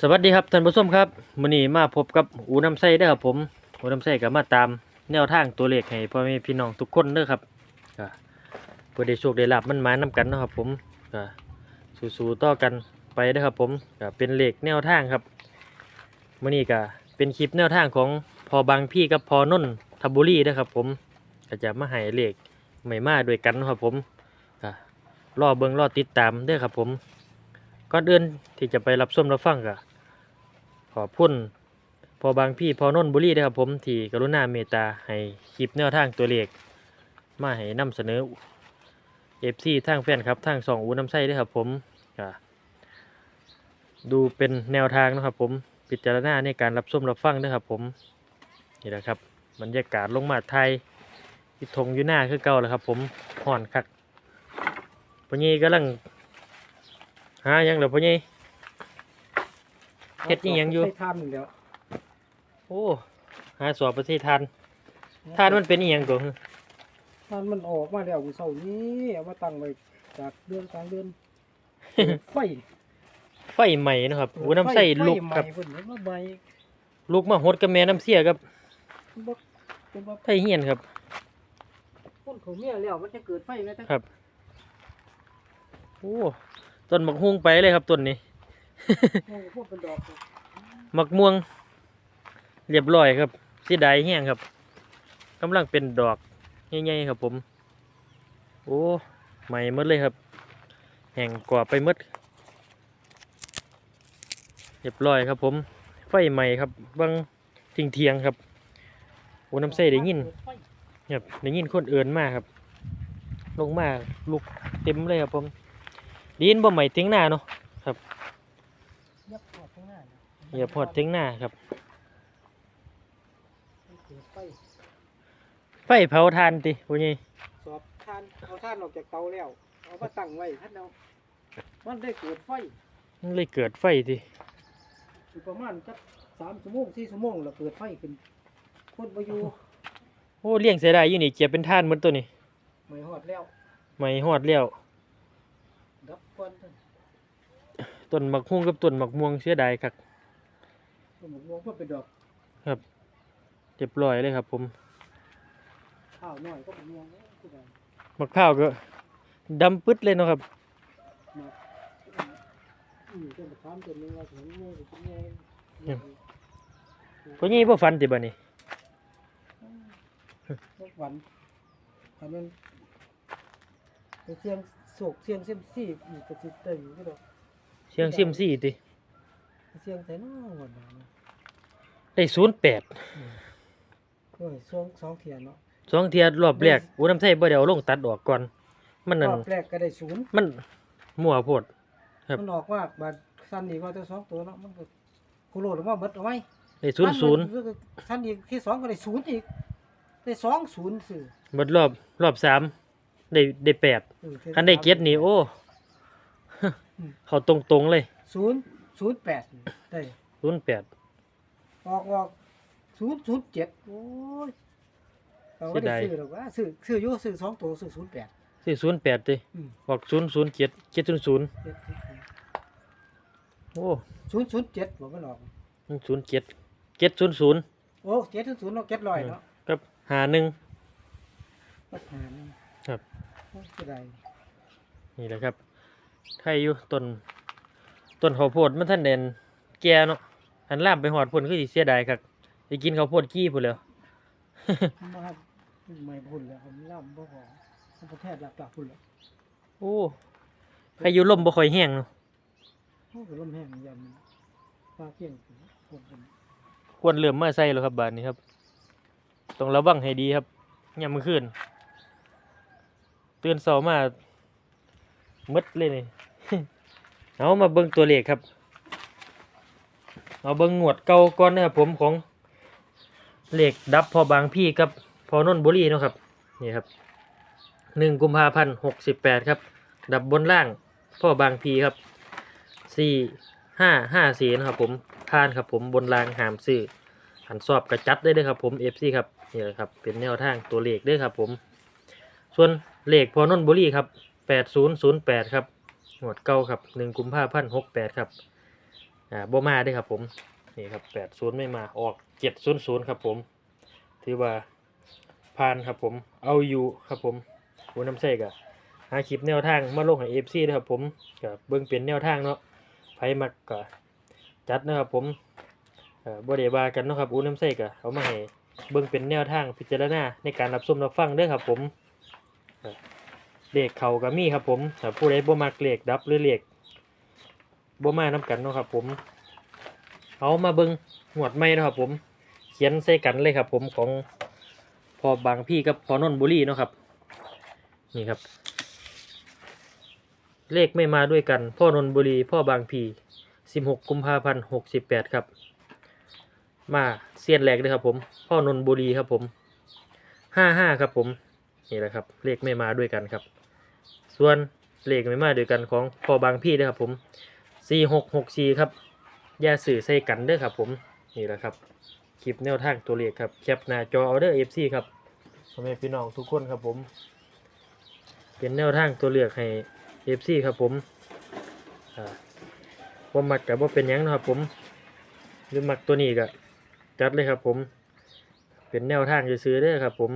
สวัสดีครับท่านผู้ชมครับมื้อนี้มาพบกับอูน้ำไส้เด้อครับผมอูน้ำไส้ก็มาตามแนวทางตัวเลขให้พ่อแม่พี่น้องทุกคนเด้อครับก็เพื่อได้โชคได้ลาบมันมานํกันเนาะครับผมก็สู้ๆต่อกันไปเด้อครับผมก็เป็นเลขแนวทางครับมื้อนี้ก็เป็นคลิปแนวทางของพอบางพี่กับพอนนทบุรีเด้อครับผมก็จะมาให้เลขใหม่มาด้วยกันนะครับผมก็รอเบิ่งรอติดตามเด้อครับผมก่อนอื่นที่จะไปรับชมรับฟังก็ ขอบคุณพอบางพี่พอนนบุรีนะครับผมที่กรุณาเมตตาให้คลิปแนวทางตัวเลขมาให้นำเสนอเอฟซีทางแฟนครับทางสองอูน้ำไส้ด้วยครับผมดูเป็นแนวทางนะครับผมพิจารณาในการรับชมรับฟังด้วยครับผมนี่แหละครับบรรยากาศลงมาไทยพิทงอยู่หน้าคือเก่าแล้วครับผมห่อนคักปนี้กำลังหายังเหรอพอใหญ่ เฮ็ดอิหยังอยู่ ใส่ทานหนึ่งเดียวโอ้หาสอบประเทศทานทานมันเป็นอีหยังก่อนทานมันออกมาแล้วกูเศร้านี้เอามาตั้งไว้จากเดือนกลางเดือนไฟไฟใหม่นาะครับอูน้ำใส่ลูกครับไฟใหม่เพิ่นเอามาใหม่ลูกมาหดกับแม่น้ำเสียครับบ่เป็นว่าไฟเฮียนครับคนเขาเมียแล้วมันจะเกิดไฟไหมแต่ครับ โอ้ต้นมักฮุงไปเลยครับต้นนี้ พวกเป็นดอกมักม่วง เรียบร้อยครับสีดายแห้งครับกำลังเป็นดอกใหญ่ๆครับผม โอ้ใหม่มดเลยครับ แห้งกว่าไปมดเรียบร้อยครับผม ไฟใหม่ครับบางทิ้งเทียงครับโอ้น้ำใส่ได้ยินครับได้ยินคนเอินมากครับ ลงมากลุกเต็มเลยครับผมดยินบ่ใหม่ทิ้งหน้าเนาะยับออกข้างหน้านะ อย่าพอดทิ้งหน้าครับมันเกิดไฟไฟเผาทานติพวกนี้สอบทานเอาทานออกจากเตาแล้ว เอามาตั้งไว้ท่านเอามันได้เกิดไฟมันเลยเกิดไฟติอยู่ประมาณจักสามชั่วโมงสี่ชั่วโมงแล้วเกิดไฟขึ้นคนไปอยู่โอ้เลี้ยงเสียดายอยู่นี่เก็บเป็นท่านหมดตัวนี้ไม่หอดแล้วไม่ฮอดแล้วดับควันท่านต้นมักฮุ้งกับต้นมักม่วงเสียดายครับ สมมติว่าก็เป็นดอกเรียบร้อยเลยครับ ผมข้าวน้อยก็เป็นม่วงก็ได้มักข้าวก็ดำปึ๊ดเลยเนาะครับมาอืมเจ้าประคามตัวนึงว่าถึงม่วงถึงม่วงเนี่ยพวกนี้บ่ฟันติบัดนี้พวกหวันอันนั้นไปเสียงโศกเสียงเสียมซี่อีกกระสิเตยก็ดอกเสียงเซียมซี่ติไป เสียงใส่น้อหวันนั้นได้ศูนย์แปดโอ้ยสองสองเทียนเนาะสองเทียรอบแรกอูน้ำใส่บ่ได้เอาลงตัดออกก่อน มันนั่นรอบแรกก็ได้ศูนย์มันมั่วโพดครับมันออกว่าบาดสั้นอีกว่าตัวสองตัวเนาะมันก็กูโหลดออกมาเบิดเอาไว้ได้ศูนย์ศูนย์สั้นอีกที่สองก็ได้ศูนย์อีกได้สองศูนย์สื่อเบิดรอบรอบสามได้ได้แปดเออคันได้เกียรตินี่โอ้เขาตรงตรงๆเลยศูนย์ ศูนย์แปดได้ศูนย์แปดออกออกศูนย์ศูนย์เจ็ดโอ้ยเราไม่ได้เสียดายซื้อหรอกว่าซื้อซื้ออยู่ซื้อสองตัวซื้อศูนย์แปดสี่ศูนย์แปดเลยออกศูนย์ศูนย์เจ็ดเจ็ดศูนย์ศูนย์โอ้ศูนย์ศูนย์เจ็ดบอกไม่หรอกศูนย์เจ็ดเจ็ดศูนย์ศูนย์โอ้เจ็ดศูนย์ศูนย์เนาะเจ็ดร้อยเนาะกับหาหนึ่งปัญหานี่ครับโอ้ยเสียดายนี่แหละครับไทยอยู่ต้น ต้นข้าวโพดมันท่านเด่นแก่เนาะหันล่ามไปหอดพุ่นคือสิเสียดายครับไปกินข้าวโพดกี้พุ่นแล้วผมว่าไม่พุ่นแล้วผมล่ำบ่พอผมประเทศหลักหลักพุ่นแล้วโอ้ใครอยู่ลมบ่ค่อยแห้งเนาะโอ้ก็ลมแห้งยามฟ้าเพียงฝนเป็นควรเริ่มมาใส่แล้วครับบานนี้ครับต้องระวังให้ดีครับยามมื้อคืนตื่นเช้ามามืดเลยนี่ เอามาเบิ่งตัวเลขครับ เอาเบิ่งงวดเก่าก่อนนะครับผมของเลขดับพอบางพี่กับพอนนบุรีนะครับนี่ครับหนึ่งกุมภาพันธ์หกสิบแปดครับ ดับบนล่างพ่อบางพีครับสี่ห้าห้าสี่นะครับผมพานครับผมบนรางหามซื้อหันสอบกระจัดได้เลยครับผมเอฟซีครับนี่แหละครับเป็นแนวทางตัวเลขด้วยครับผม ส่วนเลขพอนนบุรีครับแปดศูนย์ศูนย์แปดครับ หมวดเก้าครับหนึ่งกุมภาพันธ์หกแปดครับอ่าบ่มาด้อครับผมนี่ครับแปดศูนย์ไม่มาออกเจ็ดศูนย์ศูนย์ครับผมถือว่าผ่านครับผมเอาอยู่ครับผมอูน้ำใส่กับหาคลิปแนวทางมาลงให้เอฟซีนะครับผมกับเบิ่งเป็นแนวทางเนาะไผมักก็จัดนะครับผมอ่อบ่ได้ว่ากันนะครับอูน้ำใส่ก็เอามาให้เบิ่งเป็นแนวทางพิจารณาในการรับชมรับฟังด้อครับผม เลขเขาก็มีครับผมถ้าผู้ใดบ่มักเลขดับหรือเลขบ่มานํกันเนาะครับผม เอามาเบิ่งหวดใหม่เนาะครับผม เขียนใส่กันเลยครับผมของพอบางพี่กับพอนนทบุรีเนาะครับ นี่ครับ เลขไม่มาด้วยกัน พ่อนนทบุรี พ่อบางพีสิบหกกุมภาพันธ์หกสิบแปดครับ มาเซียนแรกเลยครับผม พ่อนนทบุรีครับผมห้าห้าครับผม นี่แหละครับ เลขไม่มาด้วยกันครับ ส่วนเลขไม่มาด้วยกันของพอบางพี่นะครับผมสี่หกหกสี่ครับอย่าสื่อใส่กันเด้อครับผมนี่แหละครับคลิปแนวทางตัวเลขครับแคปหน้าจอเอาเด้อ FC ครับพ่อแม่พี่น้องทุกคนครับผม เป็นแนวทางตัวเลือกให้ FC ครับผมอ่ามักกับว่าเป็นยังนะครับผมหรือมักตัวนี้ก็จัดเลยครับผม เป็นแนวทางซื้อๆเด้ครับผม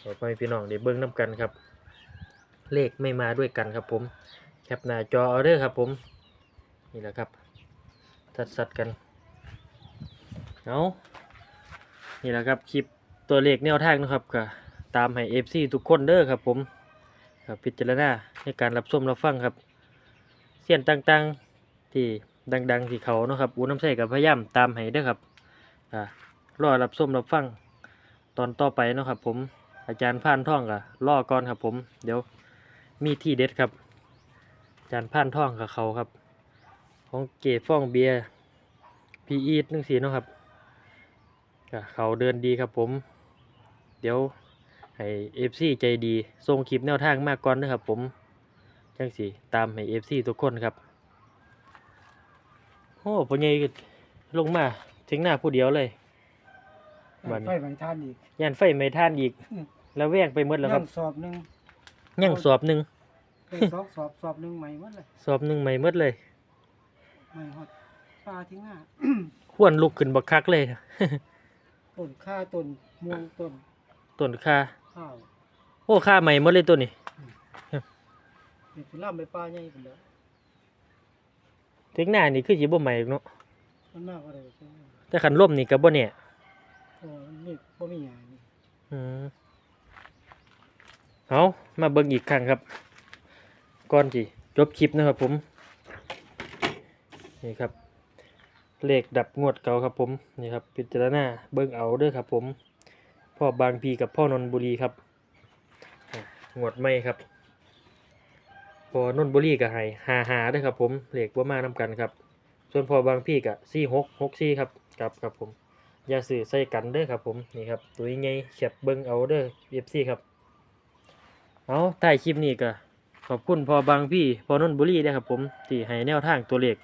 ขอพ่อแม่พี่น้องได้เบิ่งน้กันครับ เลขไม่มาด้วยกันครับผม แคปหน้าจอเอาเด้อครับผม นี่แหละครับสัดๆกันเอานี่แหละครับคลิปตัวเลขแนวทางนะครับก็ตามให้ FC ทุกคนเด้อครับผมครับพิจารณาในการรับชมรับฟังครับ เสียนต่างๆที่ดัง ๆ ที่เขาเนาะครับอูน้ำใส่กับพยายามตามให้เด้อครับอ่ารอรับชมรับฟังตอนต่อไปนะครับผมอาจารย์พานท่องกับรอก่อนครับผม เดี๋ยว มีที่เด็ดครับอาจารย์พานท่องกับเขาครับ ของเก๋ฟ่องเบียร์พีอีทนึงสีเนาะครับก็เขาเดินดีครับผม เดี๋ยวให้เอฟซีใจดีส่งคลิปแนวทางมากก่อนนะครับผม จังสีตามให้เอฟซีทุกคนครับโอ้พ่อใหญ่ก็ลงมาถึงหน้าผู้เดียวเลยบัดนี้ไฟบางทานอีกย่านไฟไม่ท่านอีก แล้วแว่งไปหมดแล้วคยัรับงสอบหนึ่ง ยังสอบหนึ่งเป็นสองสอบสอบหนึ่งใหม่หมดเลยสอบหนึ่งไม่หมดเลยใหม่ฮอดปลาทิ้งหน้า ขวนลุกขึ้นบักคักเลยต้นข้าต้นม่วงต้นต้นค่าข้าวโอ้ค่าใหม่หมดเลยตัวนี้เด็กล่ำไปปลาใหญ่กันแล้วถึงหน้านี่คือสิบ่ใหม่อีกเนาะมันมากกว่าเลยแต่ขันล่มนี่ก็บ่เนี่ยโอ้นี่บ่มีหยังนี่อืม เอามาเบิ่งอีกครั้งครับก่อนสิจบคลิปนะครับผมนี่ครับเลขดับงวดเก่าครับผมนี่ครับพิจารณาเบิ่งเอาเด้อครับผมพ่อบางพีกับพ่อนนบุรีครับงวดไม่ครับพอนนบุรีกับไห้หาหาด้อครับผมเลขว่ามานำกันครับ ส่วนพอบางพี่กับสี่หกหกสี่ครับครับครับผมยาสื่อใส่กันเด้อครับผมนี่ครับตัวยังไงเขียบเบิ้งเอาเด้อเอฟซี่ครับ เอาถ่ายคลิปนี้ก็ขอบคุณพอบางพี่พอนนบุรีเด้อครับผมที่ให้แนวทางตัวเลข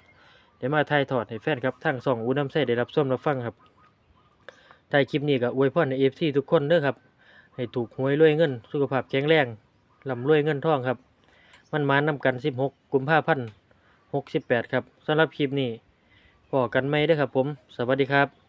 ได้มาถ่ายทอดให้แฟนครับทั้งสองอูน้ำใส่ได้รับชมรับฟังครับถ่ายคลิปนี้ก็อวยพรในเอฟซีทุกคนเด้อครับให้ถูกหวยรวยเงิน สุขภาพแข็งแรงลำรวยเงินทองครับ มันมานำกัน 16 กุมภาพันธ์68 ครับสำหรับคลิปนี้พอกันไหมเด้อครับผม สวัสดีครับ